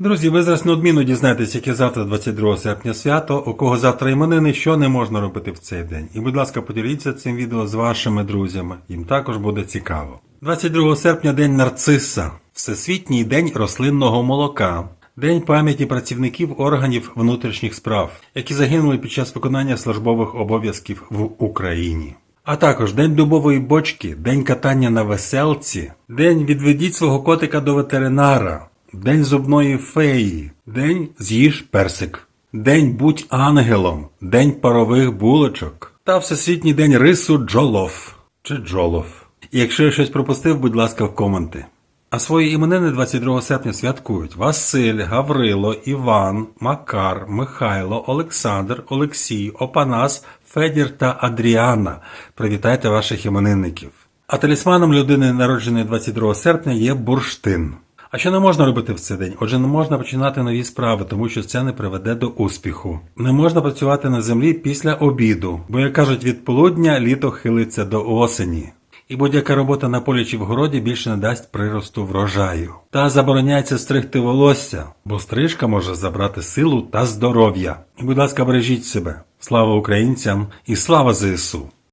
Друзі, ви зараз неодмінно дізнаєтесь, яке завтра 22 серпня свято, у кого завтра іменини, що не можна робити в цей день. І, будь ласка, поділіться цим відео з вашими друзями. Їм також буде цікаво. 22 серпня день нарциса, Всесвітній день рослинного молока. День пам'яті працівників органів внутрішніх справ, які загинули під час виконання службових обов'язків в Україні. А також День дубової бочки, День катання на веселці, День відведіть свого котика до ветеринара, День зубної феї, День з'їж персик, День будь ангелом, День парових булочок та Всесвітній день рису джолов чи джолов. І якщо я щось пропустив, будь ласка, в коменти. А свої іменини 22 серпня святкують Василь, Гаврило, Іван, Макар, Михайло, Олександр, Олексій, Опанас, Федір та Адріана. Привітайте ваших іменинників. А талісманом людини, народженої 22 серпня, є бурштин. А що не можна робити в цей день? Отже, не можна починати нові справи, тому що це не приведе до успіху. Не можна працювати на землі після обіду, бо, як кажуть, від полудня літо хилиться до осені. І будь-яка робота на полі чи в городі більше не дасть приросту врожаю. Та забороняється стригти волосся, бо стрижка може забрати силу та здоров'я. І, будь ласка, бережіть себе. Слава українцям і слава ЗСУ!